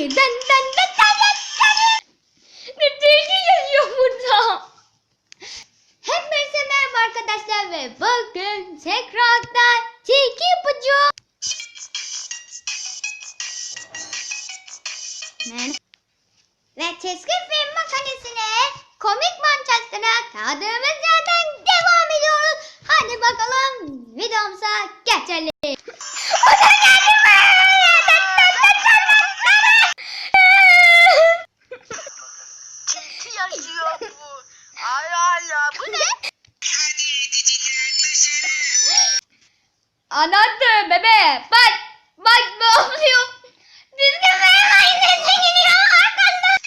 den den den den den Ne deli yazıyor burada. Hepinize merhaba arkadaşlar ve bugün tekrardan tilki ipucu. Ve çizgi film makinesine komik mançasına kaldığımız yerden Anlattım bebe. Bak. Bak ne oluyor? Düzgün ver aynısı gidiyor arkandan.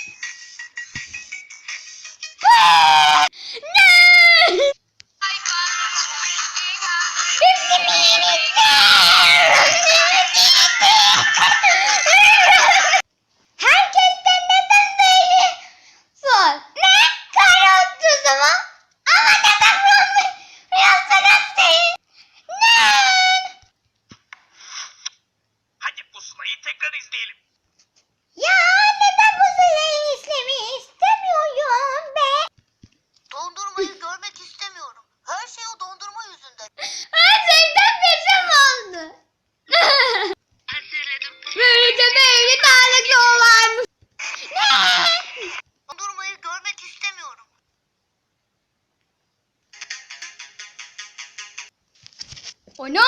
Onu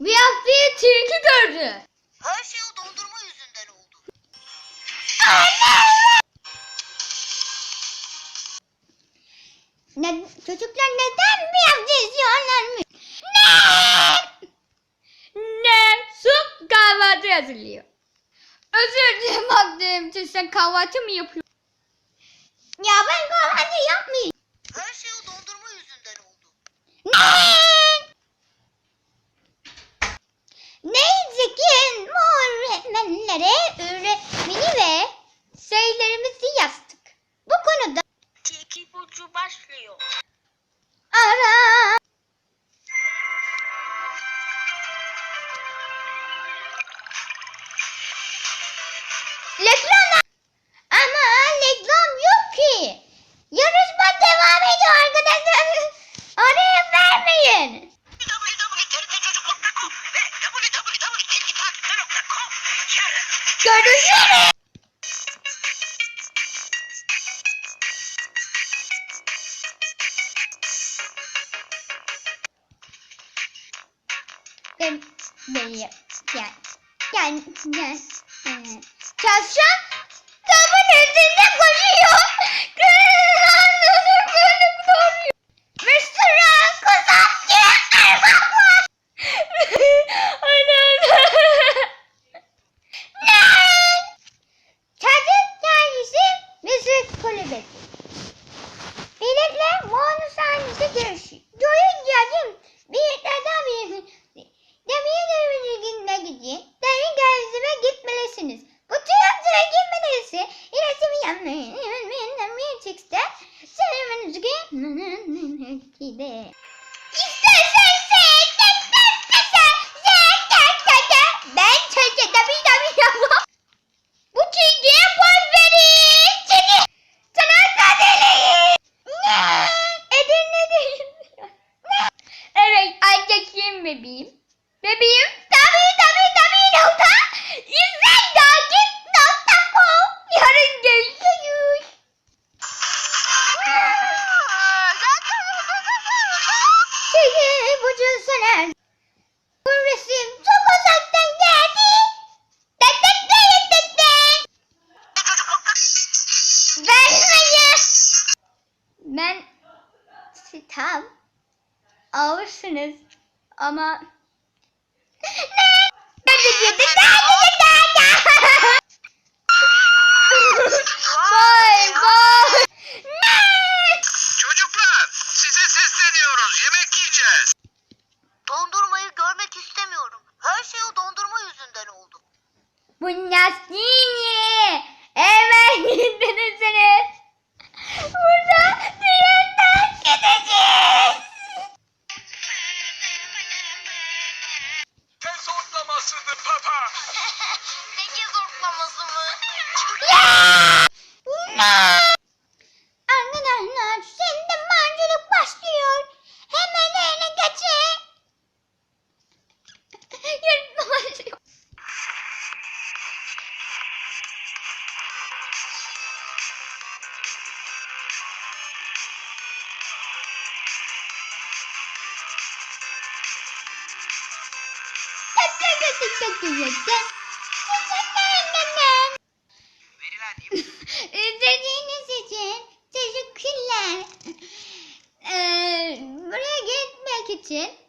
bir hafif tilki gördü. Her şey o dondurma yüzünden oldu. Ne, çocuklar neden bir hafif izliyorlarmış? Ne? Ne? Su kahvaltı hazırlıyor. Özür dilerim için sen kahvaltı mı yapıyorsun? Nevzekin mor öğretmenlere öğretmeni ve Görüşürüz. Ben, ben, yani, yani, yani, yani. Tavşan, tavşan önünde koşuyor. Kırılan kulübesi. Birlikler Moğol'un sahnesinde görüşür. Görünce acım birliklerden birisi. Demir devrimine gidin. Derin gayrizime gitmelisiniz. Bu tiyatro girmelerisi iletimi yanmayın. Anneciğim bebeğim. Bebeğim tabii tabii tabii nokta. İzlen takip nokta. Yarın görüşürüz. Çizgi bucu söner. Bu resim çok uzaktan geldi. Tek tek tek tek tek. Vermeyin. Ben sitem alırsınız ama ne? Ben de girdim. Vay vay. Ne? Çocuklar size sesleniyoruz yemek yiyeceğiz. Dondurmayı görmek istemiyorum. Her şey o dondurma yüzünden oldu. Bu nasıl? Evet gittiniz. Burada TikTok diyeceksin. İzlediğiniz için teşekkürler. Ee, buraya gitmek için